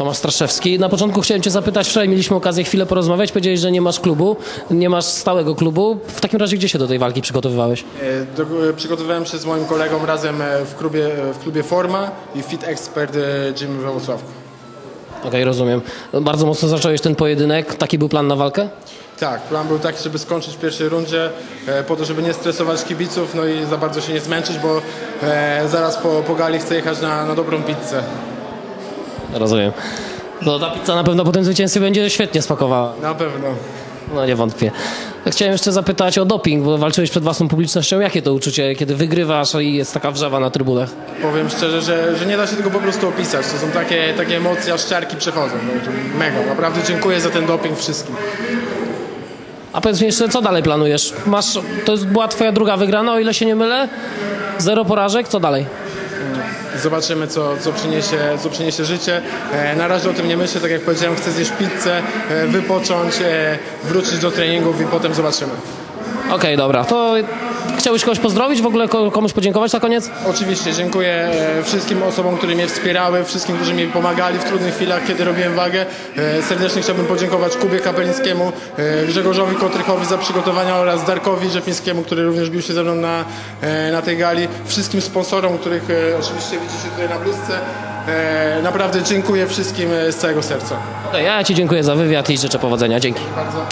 Tomasz Straszewski. Na początku chciałem Cię zapytać, wczoraj mieliśmy okazję chwilę porozmawiać, powiedziałeś, że nie masz klubu, nie masz stałego klubu. W takim razie gdzie się do tej walki przygotowywałeś? E, Do, przygotowywałem się z moim kolegą razem e, w klubie, w klubie Forma i Fit Expert e, Gym we Wrocławku. Okej, rozumiem. Bardzo mocno zacząłeś ten pojedynek. Taki był plan na walkę? Tak, plan był taki, żeby skończyć w pierwszej rundzie, po to, żeby nie stresować kibiców, no i za bardzo się nie zmęczyć, bo zaraz po, po gali chcę jechać na, na dobrą pizzę. Rozumiem. No ta pizza na pewno po tym zwycięstwie będzie świetnie spakowała. Na pewno. No nie wątpię. Chciałem jeszcze zapytać o doping, bo walczyłeś przed własną publicznością. Jakie to uczucie, kiedy wygrywasz i jest taka wrzawa na trybunach? Powiem szczerze, że, że nie da się tego po prostu opisać. To są takie, takie emocje, aż ciarki przechodzą. No, mega. Naprawdę dziękuję za ten doping wszystkim. A powiedz mi jeszcze, co dalej planujesz? Masz, to jest, była twoja druga wygrana, o ile się nie mylę? Zero porażek, co dalej? Zobaczymy, co, co, przyniesie, co przyniesie życie. E, na razie o tym nie myślę, tak jak powiedziałem, chcę zjeść pizzę, e, wypocząć, e, wrócić do treningów i potem zobaczymy. Okej, dobra. To chciałbyś kogoś pozdrowić, w ogóle ko- komuś podziękować na koniec? Oczywiście dziękuję e, wszystkim osobom, które mnie wspierały, wszystkim, którzy mi pomagali w trudnych chwilach, kiedy robiłem wagę. E, Serdecznie chciałbym podziękować Kubie Kapelińskiemu, e, Grzegorzowi Kotrychowi za przygotowania oraz Darkowi Rzepińskiemu, który również bił się ze mną na, na tej gali. Wszystkim sponsorom, których oczywiście widzicie tutaj na bluzce. Naprawdę dziękuję wszystkim z całego serca. Ja ci dziękuję za wywiad i życzę powodzenia. Dzięki. Bardzo.